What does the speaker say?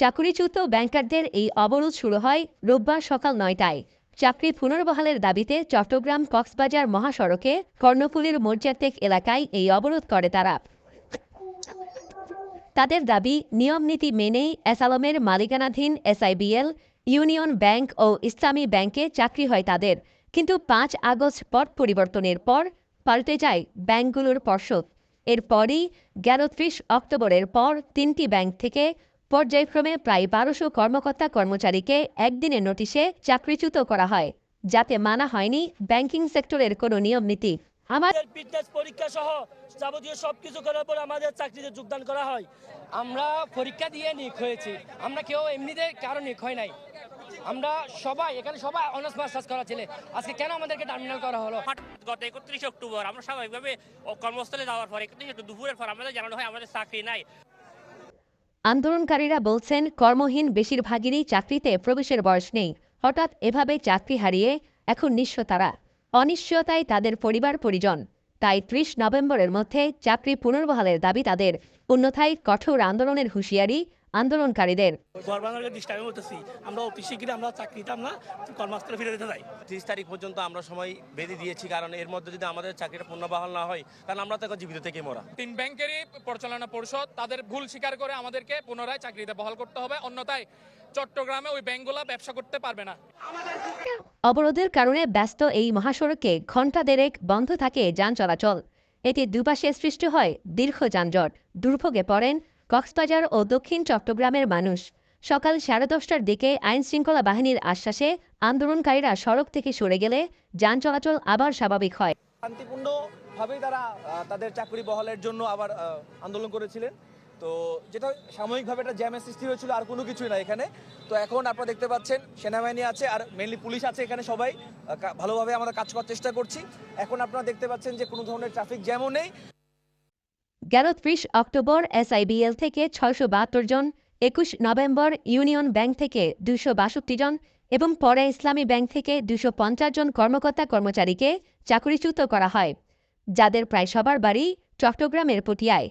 চাকুরিচ্যুত ব্যাংকারদের এই অবরোধ শুরু হয় রোববার সকাল নয়টায়। চাকরি পুনর্বহালের দাবিতে চট্টগ্রাম কক্সবাজার মহাসড়কে কর্ণফুলীর মোর্চাতেক এলাকায় এই অবরোধ করে তারা। তাদের দাবি নিয়মনীতি মেনেই অ্যাসালমের মালিকানাধীন এসআইবিএল ইউনিয়ন ব্যাংক ও ইসলামী ব্যাংকে চাকরি হয় তাদের। কিন্তু পাঁচ আগস্ট পট পরিবর্তনের পর পাল্টে যায় ব্যাংকগুলোর পর্ষদ। এরপরই গেল ত্রিশ অক্টোবরের পর তিনটি ব্যাংক থেকে পর্যায়ক্রমে প্রায় বারোশো কর্মকর্তা কর্মচারীকে একদিনের নোটিশে চাকরিচ্যুত করা হয় যাতে মানা হয়নি ব্যাংকিং সেক্টরের কোনো নিয়মনীতি আমার আমাদের ফিটনেস পরীক্ষা সহ যাবতীয় সবকিছু করার পর আমাদের চাকরিতে যোগদান করা হয়। আমরা পরীক্ষা দিয়ে নিক হয়েছি। আমরা কেউ এমনিতে কারও নিক হয় নাই। আমরা সবাই এখানে সবাই অনার্স মাস্টার্স করা ছেলে। আজকে কেন আমাদেরকে টার্মিনাল করা হলো? গত একত্রিশ অক্টোবর আমরা স্বাভাবিকভাবে কর্মস্থলে যাওয়ার পর একত্রিশ দুপুরের পর আমাদের জানানো হয় আমাদের চাকরি নাই। আন্দোলনকারীরা বলছেন, কর্মহীন বেশিরভাগেরই চাকরিতে প্রবেশের বয়স নেই। হঠাৎ এভাবে চাকরি হারিয়ে এখন নিঃস্ব তারা। অনিশ্চয়তায় তাদের পরিবার, পরিজন। তাই ত্রিশ নভেম্বরের মধ্যে চাকরি পুনর্বহালের দাবি তাদের। অন্যথায় কঠোর আন্দোলনের হুঁশিয়ারি আন্দোলনকারীদের। আমরা অফিসে গিয়ে আমরা চাকরিতে আমরা কর্মস্থলে ফিরে যেতে চাই। ত্রিশ তারিখ পর্যন্ত আমরা সময় বেঁধে দিয়েছি কারণ এর মধ্যে যদি আমাদের চাকরিটা পুনর্বহাল না হয় তাহলে আমরা তো জীবিত থেকে মরা। তিন ব্যাংকেরই পরিচালনা পরিষদ তাদের ভুল স্বীকার করে আমাদেরকে পুনরায় চাকরিতে বহাল করতে হবে। অন্যথায় চট্টগ্রামে ওই ব্যাংকগুলো ব্যবসা করতে পারবে না। অবরোধের কারণে ব্যস্ত এই মহাসড়কে ঘণ্টা দেড়েক বন্ধ থাকে যান চলাচল। এতে দুপাশে সৃষ্টি হয় দীর্ঘ যানজট। দুর্ভোগে পড়েন কক্সবাজার ও দক্ষিণ চট্টগ্রামের মানুষ। সকাল সাড়ে দশটার দিকে আইন শৃঙ্খলা বাহিনীর আশ্বাসে আন্দোলনকারীরা সড়ক থেকে সরে গেলে যান চলাচল আবার স্বাভাবিক হয়। শান্তিপূর্ণভাবেই তারা তাদের চাকরি বহালের জন্য আবার আন্দোলন করেছিলেন। তো যেটা সাময়িকভাবে একটা জ্যামের সৃষ্টি হয়েছিল, আর কোনো কিছুই না এখানে। তো এখন আপনারা দেখতে পাচ্ছেন, সেনাবাহিনী আছে আর মেনলি পুলিশ আছে এখানে সবাই। ভালোভাবে আমরা কাজ করার চেষ্টা করছি। এখন আপনারা দেখতে পাচ্ছেন যে কোনো ধরনের ট্রাফিক জ্যামও নেই। গেল ত্রিশ অক্টোবর এসআইবিএল থেকে ছয়শো বাহাত্তর জন, একুশ নভেম্বর ইউনিয়ন ব্যাংক থেকে দুশো বাষট্টি জন এবং পরে ইসলামী ব্যাংক থেকে দুশো পঞ্চাশ জন কর্মকর্তা কর্মচারীকে চাকরিচ্যুত করা হয়। যাদের প্রায় সবার বাড়ি চট্টগ্রামের পটিয়ায়।